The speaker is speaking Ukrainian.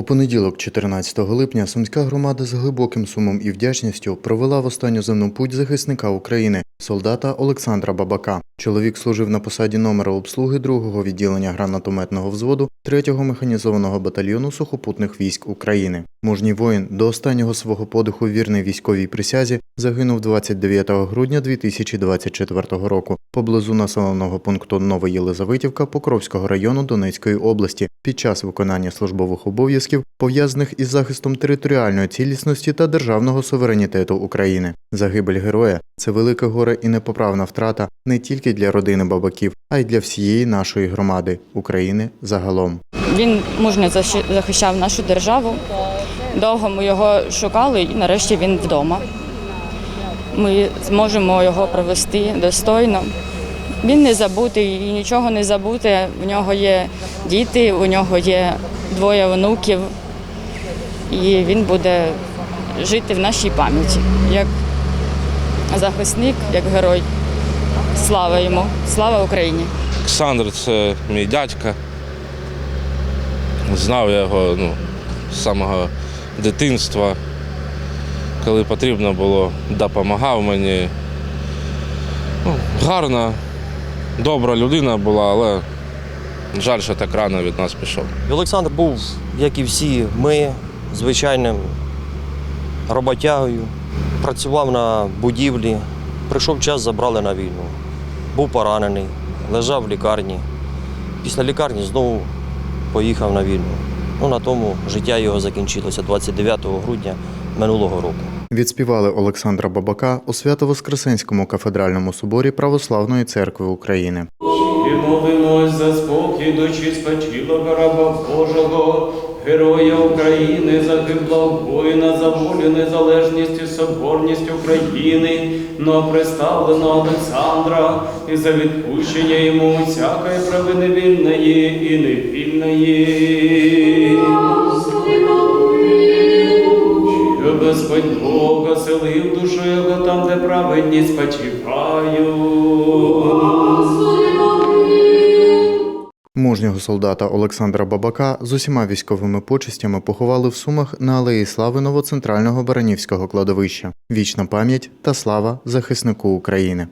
У понеділок, 14 липня, сумська громада з глибоким сумом і вдячністю провела в останню земну путь захисника України, солдата Олександра Бабака. Чоловік служив на посаді номера обслуги 2-го відділення гранатометного взводу 3-го механізованого батальйону сухопутних військ України. Мужній воїн до останнього свого подиху вірний військовій присязі загинув 29 грудня 2024 року поблизу населеного пункту Новоєлизаветівка Покровського району Донецької області під час виконання службових обов'язків, пов'язаних із захистом територіальної цілісності та державного суверенітету України. Загибель героя це велике горе і непоправна втрата не тільки для родини бабаків, а й для всієї нашої громади України загалом. Він мужньо захищав нашу державу. Довго ми його шукали, і нарешті він вдома. Ми зможемо його провести достойно. Він не забутий і нічого не забути. У нього є діти, у нього є двоє онуків, і він буде жити в нашій пам'яті як захисник, як герой. Слава йому! Слава Україні! Олександр це мій дядька. Знав я його ну, з самого дитинства. Коли потрібно було, допомагав мені. Ну, гарна, добра людина була, але жаль, що так рано від нас пішов. Олександр був, як і всі ми, звичайним роботягою. Працював на будівлі. Прийшов час, забрали на війну. Був поранений, лежав в лікарні. Після лікарні знову поїхав на війну. Ну, на тому життя його закінчилося 29 грудня минулого року. Відспівали Олександра Бабака у Свято-Воскресенському кафедральному соборі Православної церкви України. І молимось за спокій душі спочилого раба Божого, героя України, загиблого воїна за волю, незалежність і соборність України, но представленого Олександра, і за відпущення йому всякої провини вільної і невільної. Господь Бог оселив душу його там, де праведність спочивають. Мужнього солдата Олександра Бабака з усіма військовими почестями поховали в Сумах на алеї Слави новоцентрального Баранівського кладовища. Вічна пам'ять та слава захиснику України.